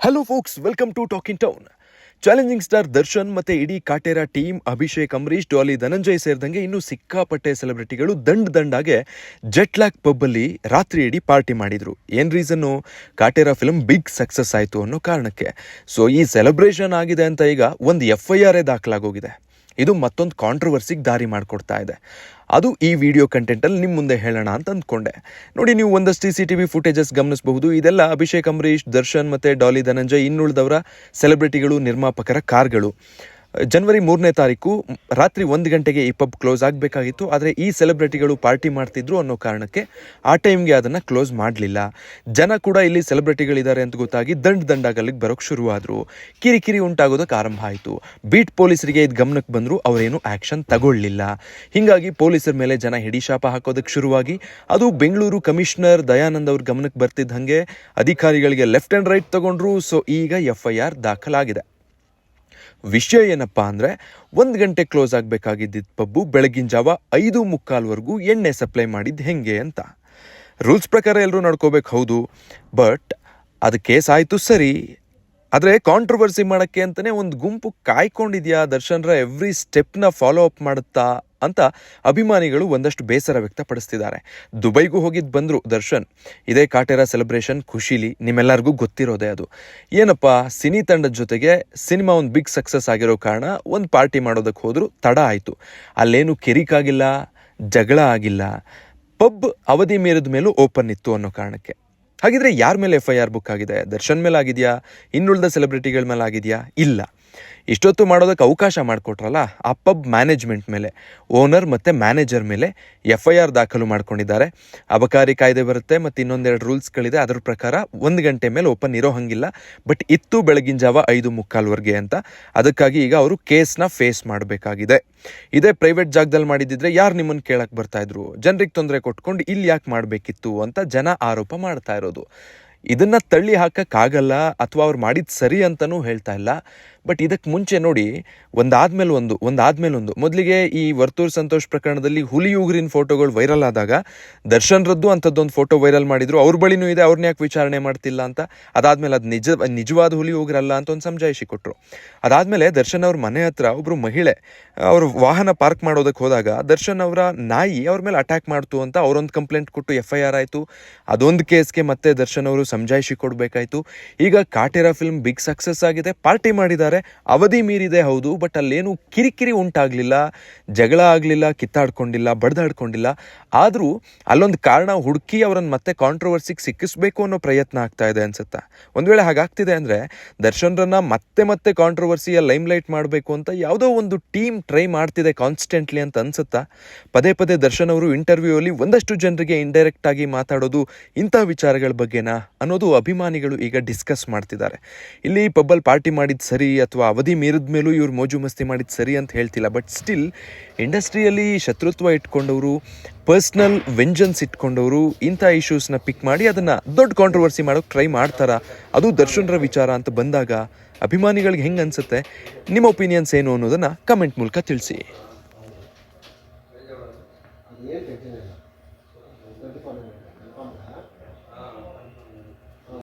Hello folks welcome to talking town challenging star Darshan ಮತ್ತೆ ಇಡೀ Kaatera team Abhishek Ambareesh Daali Dhananjay ಸೇರಿದಂಗೆ ಇನ್ನು ಸಿಕ್ಕಾಪಟ್ಟೆ ಸೆಲೆಬ್ರಿಟಿಗಳು ದಂಡ್ ದಂಡಾಗೆ ಜೆಟ್ ಲ್ಯಾಕ್ ಪಬ್ಬಲ್ಲಿ ರಾತ್ರಿ ಇಡೀ ಪಾರ್ಟಿ ಮಾಡಿದ್ರು. ಏನ್ reason Kaatera film big success ಆಯಿತು ಅನ್ನೋ ಕಾರಣಕ್ಕೆ. ಸೊ ಈ ಸೆಲೆಬ್ರೇಷನ್ ಆಗಿದೆ ಅಂತ ಈಗ ಒಂದು ಎಫ್ ಐ ಆರೇ ದಾಖಲಾಗೋಗಿದೆ. ಇದು ಮತ್ತೊಂದು ಕಾಂಟ್ರವರ್ಸಿಗೆ ದಾರಿ ಮಾಡಿಕೊಡ್ತಾ ಇದೆ. ಅದು ಈ ವಿಡಿಯೋ ಕಂಟೆಂಟಲ್ಲಿ ನಿಮ್ಮ ಮುಂದೆ ಹೇಳೋಣ ಅಂತ ಅಂದ್ಕೊಂಡೆ. ನೋಡಿ, ನೀವು ಒಂದಷ್ಟು ಸಿ ಟಿ ವಿ ಫುಟೇಜಸ್ ಗಮನಿಸಬಹುದು. ಇದೆಲ್ಲ ಅಭಿಷೇಕ್ ಅಂಬರೀಶ್ ದರ್ಶನ್ ಮತ್ತು ಡಾಲಿ ಧನಂಜಯ್ ಇನ್ನುಳಿದವರ ಸೆಲೆಬ್ರಿಟಿಗಳು ನಿರ್ಮಾಪಕರ ಕಾರ್ಗಳು ಜನವರಿ ಮೂರನೇ ತಾರೀಕು ರಾತ್ರಿ ಒಂದು ಗಂಟೆಗೆ ಈ ಪಬ್ ಕ್ಲೋಸ್ ಆಗಬೇಕಾಗಿತ್ತು, ಆದರೆ ಈ ಸೆಲೆಬ್ರಿಟಿಗಳು ಪಾರ್ಟಿ ಮಾಡ್ತಿದ್ರು ಅನ್ನೋ ಕಾರಣಕ್ಕೆ ಆ ಟೈಮ್ಗೆ ಅದನ್ನು ಕ್ಲೋಸ್ ಮಾಡಲಿಲ್ಲ. ಜನ ಕೂಡ ಇಲ್ಲಿ ಸೆಲೆಬ್ರಿಟಿಗಳಿದ್ದಾರೆ ಅಂತ ಗೊತ್ತಾಗಿ ದಂಡ್ ದಂಡಾಗಲಿಕ್ಕೆ ಬರೋಕ್ಕೆ ಶುರುವಾದರು. ಕಿರಿಕಿರಿ ಉಂಟಾಗೋದಕ್ಕೆ ಆರಂಭ ಆಯಿತು. ಬೀಟ್ ಪೊಲೀಸರಿಗೆ ಇದು ಗಮನಕ್ಕೆ ಬಂದರೂ, ಅವರೇನು ಆ್ಯಕ್ಷನ್ ತಗೊಳ್ಳಲಿಲ್ಲ ಹೀಗಾಗಿ ಪೊಲೀಸರ ಮೇಲೆ ಜನ ಹಿಡಿಶಾಪ ಹಾಕೋದಕ್ಕೆ ಶುರುವಾಗಿ, ಅದು ಬೆಂಗಳೂರು ಕಮಿಷನರ್ ದಯಾನಂದ್ ಅವ್ರ ಗಮನಕ್ಕೆ ಬರ್ತಿದ್ದಂಗೆ ಅಧಿಕಾರಿಗಳಿಗೆ ಲೆಫ್ಟ್ ಆ್ಯಂಡ್ ರೈಟ್ ತಗೊಂಡ್ರು, ಸೊ ಈಗ ಎಫ್ ಐ ಆರ್ ದಾಖಲಾಗಿದೆ. ವಿಷಯ ಏನಪ್ಪ ಅಂದರೆ ಒಂದು ಗಂಟೆ ಕ್ಲೋಸ್ ಆಗಬೇಕಾಗಿದ್ದಿದ್ದ ಪಬ್ಬು ಬೆಳಗಿನ ಜಾವ ಐದು ಮುಕ್ಕಾಲ್ವರೆಗೂ ಎಣ್ಣೆ ಸಪ್ಲೈ ಮಾಡಿದ್ದು ಹೆಂಗೆ ಅಂತ. ರೂಲ್ಸ್ ಪ್ರಕಾರ ಎಲ್ಲರೂ ನಡ್ಕೋಬೇಕು, ಹೌದು. ಬಟ್ ಅದು ಕೇಸ್ ಆಯಿತು ಸರಿ. ಆದರೆ ಕಾಂಟ್ರವರ್ಸಿ ಮಾಡೋಕ್ಕೆ ಅಂತಲೇ ಒಂದು ಗುಂಪು ಕಾಯ್ಕೊಂಡಿದೆಯಾ ದರ್ಶನ್ರ ಎವ್ರಿ ಸ್ಟೆಪ್ನ ಫಾಲೋ ಅಪ್ ಮಾಡುತ್ತಾ? ಅಂತ ಅಭಿಮಾನಿಗಳು ಒಂದಷ್ಟು ಬೇಸರ ವ್ಯಕ್ತಪಡಿಸ್ತಿದ್ದಾರೆ. ದುಬೈಗೂ ಹೋಗಿದ್ದು ಬಂದರು ದರ್ಶನ್. ಇದೇ ಕಾಟೇರ ಸೆಲೆಬ್ರೇಷನ್, ಖುಷಿಲಿ, ನಿಮ್ಮೆಲ್ಲರಿಗೂ ಗೊತ್ತಿರೋದೇ ಅದು. ಏನಪ್ಪ, ಸಿನಿ ತಂಡದ ಜೊತೆಗೆ ಸಿನಿಮಾ ಒಂದು ಬಿಗ್ ಸಕ್ಸಸ್ ಆಗಿರೋ ಕಾರಣ ಒಂದು ಪಾರ್ಟಿ ಮಾಡೋದಕ್ಕೆ ಹೋದರೂ ತಡ ಆಯಿತು. ಅಲ್ಲೇನು ಕೆರಿಕಾಗಿಲ್ಲ, ಜಗಳ ಆಗಿಲ್ಲ. ಪಬ್ ಅವಧಿ ಮೀರಿದ ಮೇಲೂ ಓಪನ್ ಇತ್ತು ಅನ್ನೋ ಕಾರಣಕ್ಕೆ. ಹಾಗಿದ್ರೆ ಯಾರ ಮೇಲೆ ಎಫ್ ಐ ಆರ್ ಬುಕ್ ಆಗಿದೆ? ದರ್ಶನ್ ಮೇಲೆ ಆಗಿದೆಯಾ? ಇನ್ನುಳಿದ ಸೆಲೆಬ್ರಿಟಿಗಳ ಮೇಲೆ ಆಗಿದೆಯಾ? ಇಲ್ಲ. ಇಷ್ಟೊತ್ತು ಮಾಡೋದಕ್ಕೆ ಅವಕಾಶ ಮಾಡಿಕೊಟ್ರಲ್ಲ, ಆ ಪಬ್ ಮ್ಯಾನೇಜ್ಮೆಂಟ್ ಮೇಲೆ ಓನರ್ ಮತ್ತು ಮ್ಯಾನೇಜರ್ ಮೇಲೆ ಎಫ್ ಐ ಆರ್ ದಾಖಲು ಮಾಡ್ಕೊಂಡಿದ್ದಾರೆ. ಅಬಕಾರಿ ಕಾಯ್ದೆ ಬರುತ್ತೆ ಮತ್ತು ಇನ್ನೊಂದೆರಡು ರೂಲ್ಸ್ಗಳಿದೆ ಅದ್ರ ಪ್ರಕಾರ ಒಂದು ಗಂಟೆ ಮೇಲೆ ಓಪನ್ ಇರೋ ಹಂಗಿಲ್ಲ. ಬಟ್ ಇತ್ತು ಬೆಳಗಿನ ಜಾವ ಐದು ಮುಕ್ಕಾಲ್ವರೆಗೆ ಅಂತ. ಅದಕ್ಕಾಗಿ ಈಗ ಅವರು ಕೇಸ್ನ ಫೇಸ್ ಮಾಡಬೇಕಾಗಿದೆ. ಇದೇ ಪ್ರೈವೇಟ್ ಜಾಗದಲ್ಲಿ ಮಾಡಿದ್ದಿದ್ರೆ ಯಾರು ನಿಮ್ಮನ್ನು ಕೇಳಕ್ಕೆ ಬರ್ತಾಯಿದ್ರು ಜನರಿಗೆ ತೊಂದರೆ ಕೊಟ್ಕೊಂಡು ಇಲ್ಲಿ ಯಾಕೆ ಮಾಡಬೇಕಿತ್ತು ಅಂತ ಜನ ಆರೋಪ ಮಾಡ್ತಾ ಇರೋದು. ಇದನ್ನು ತಳ್ಳಿ ಹಾಕೋಕ್ಕಾಗಲ್ಲ ಅಥವಾ ಅವ್ರು ಮಾಡಿದ್ದು ಸರಿ ಅಂತಲೂ ಹೇಳ್ತಾ ಇಲ್ಲ. ಬಟ್ ಇದಕ್ಕೆ ಮುಂಚೆ ನೋಡಿ, ಒಂದಾದ್ಮೇಲೆ ಒಂದು ಒಂದಾದ್ಮೇಲೆ ಒಂದು. ಮೊದಲಿಗೆ ಈ ವರ್ತೂರ್ ಸಂತೋಷ್ ಪ್ರಕರಣದಲ್ಲಿ ಹುಲಿ ಉಗುರಿನ ಫೋಟೋಗಳು ವೈರಲ್ ಆದಾಗ ದರ್ಶನ್ರದ್ದು ಅಂಥದ್ದೊಂದು ಫೋಟೋ ವೈರಲ್ ಮಾಡಿದ್ರು. ಅವ್ರ ಬಳಿನೂ ಇದೆ ಅವ್ರನ್ನ ಯಾಕೆ ವಿಚಾರಣೆ ಮಾಡ್ತಿಲ್ಲ ಅಂತ. ಅದಾದಮೇಲೆ ಅದು ನಿಜ, ನಿಜವಾದ ಹುಲಿ ಉಗುರಲ್ಲ ಅಂತ ಒಂದು ಸಮಜಾಯಿಷಿ ಕೊಟ್ಟರು ಅದಾದಮೇಲೆ ದರ್ಶನ್ ಅವ್ರ ಮನೆ ಹತ್ರ ಒಬ್ಬರು ಮಹಿಳೆ, ಅವ್ರ ವಾಹನ ಪಾರ್ಕ್ ಮಾಡೋದಕ್ಕೆ ಹೋದಾಗ ದರ್ಶನ್ ಅವರ ನಾಯಿ ಅವ್ರ ಮೇಲೆ ಅಟ್ಯಾಕ್ ಮಾಡ್ತು ಅಂತ ಅವರೊಂದು ಕಂಪ್ಲೇಂಟ್ ಕೊಟ್ಟು ಎಫ್ ಐ ಆರ್ ಆಯಿತು. ಅದೊಂದು ಕೇಸ್ಗೆ ಮತ್ತೆ ದರ್ಶನ್ ಅವರು ಸಮಜಾಯಿಷಿ ಕೊಡಬೇಕಾಯ್ತು. ಈಗ ಕಾಟೇರ ಫಿಲ್ಮ್ ಬಿಗ್ ಸಕ್ಸಸ್ ಆಗಿದೆ, ಪಾರ್ಟಿ ಮಾಡಿದ್ದಾರೆ. ಅವಧಿ ಮೀರಿದೆ ಹೌದು ಬಟ್ ಅಲ್ಲೇನು ಕಿರಿಕಿರಿ ಉಂಟಾಗಲಿಲ್ಲ, ಜಗಳ ಆಗಲಿಲ್ಲ, ಕಿತ್ತಾಡ್ಕೊಂಡಿಲ್ಲ, ಬಡ್ದಾಡ್ಕೊಂಡಿಲ್ಲ. ಆದರೂ ಅಲ್ಲೊಂದು ಕಾರಣ ಹುಡುಕಿ ಅವರನ್ನು ಮತ್ತೆ ಕಾಂಟ್ರವರ್ಸಿಗೆ ಸಿಕ್ಕಿಸ್ಬೇಕು ಅನ್ನೋ ಪ್ರಯತ್ನ ಆಗ್ತಾ ಇದೆ ಅನ್ಸುತ್ತಾ? ಒಂದು ವೇಳೆ ಹಾಗಾಗ್ತಿದೆ ಅಂದರೆ ದರ್ಶನ್ರನ್ನ ಮತ್ತೆ ಮತ್ತೆ ಕಾಂಟ್ರವರ್ಸಿಯ ಲೈಮ್ಲೈಟ್ ಮಾಡಬೇಕು ಅಂತ ಯಾವುದೋ ಒಂದು ಟೀಮ್ ಟ್ರೈ ಮಾಡ್ತಿದೆ ಕಾನ್ಸ್ಟೆಂಟ್ಲಿ ಅಂತ ಅನ್ಸುತ್ತಾ? ಪದೇ ಪದೇ ದರ್ಶನ್ ಅವರು ಇಂಟರ್ವ್ಯೂವಲ್ಲಿ ಒಂದಷ್ಟು ಜನರಿಗೆ ಇಂಡೈರೆಕ್ಟ್ ಆಗಿ ಮಾತಾಡೋದು ಇಂಥ ವಿಚಾರಗಳ ಬಗ್ಗೆನಾ ಅನ್ನೋದು ಅಭಿಮಾನಿಗಳು ಈಗ ಡಿಸ್ಕಸ್ ಮಾಡ್ತಿದ್ದಾರೆ. ಇಲ್ಲಿ ಪಬ್ಬಲ್ ಪಾರ್ಟಿ ಮಾಡಿದ ಸರಿ ಅಥವಾ ಅವಧಿ ಮೀರಿದ ಮೇಲೂ ಇವ್ರು ಮೋಜು ಮಸ್ತಿ ಮಾಡಿದ್ದು ಸರಿ ಅಂತ ಹೇಳ್ತಿಲ್ಲ. ಬಟ್ ಸ್ಟಿಲ್ ಇಂಡಸ್ಟ್ರಿಯಲ್ಲಿ ಶತ್ರುತ್ವ ಇಟ್ಕೊಂಡವರು ಪರ್ಸ್ನಲ್ ವೆಂಜನ್ಸ್ ಇಟ್ಕೊಂಡವರು, ಇಂಥ ಇಶ್ಯೂಸ್ನ ಪಿಕ್ ಮಾಡಿ ಅದನ್ನು ದೊಡ್ಡ ಕಾಂಟ್ರವರ್ಸಿ ಮಾಡೋಕೆ ಟ್ರೈ ಮಾಡ್ತಾರೆ? ಅದು ದರ್ಶನ್ರ ವಿಚಾರ ಅಂತ ಬಂದಾಗ ಅಭಿಮಾನಿಗಳಿಗೆ ಹೆಂಗೆ ಅನಿಸುತ್ತೆ? ನಿಮ್ಮ ಒಪಿನಿಯನ್ಸ್ ಏನು ಅನ್ನೋದನ್ನು ಕಮೆಂಟ್ ಮೂಲಕ ತಿಳಿಸಿ.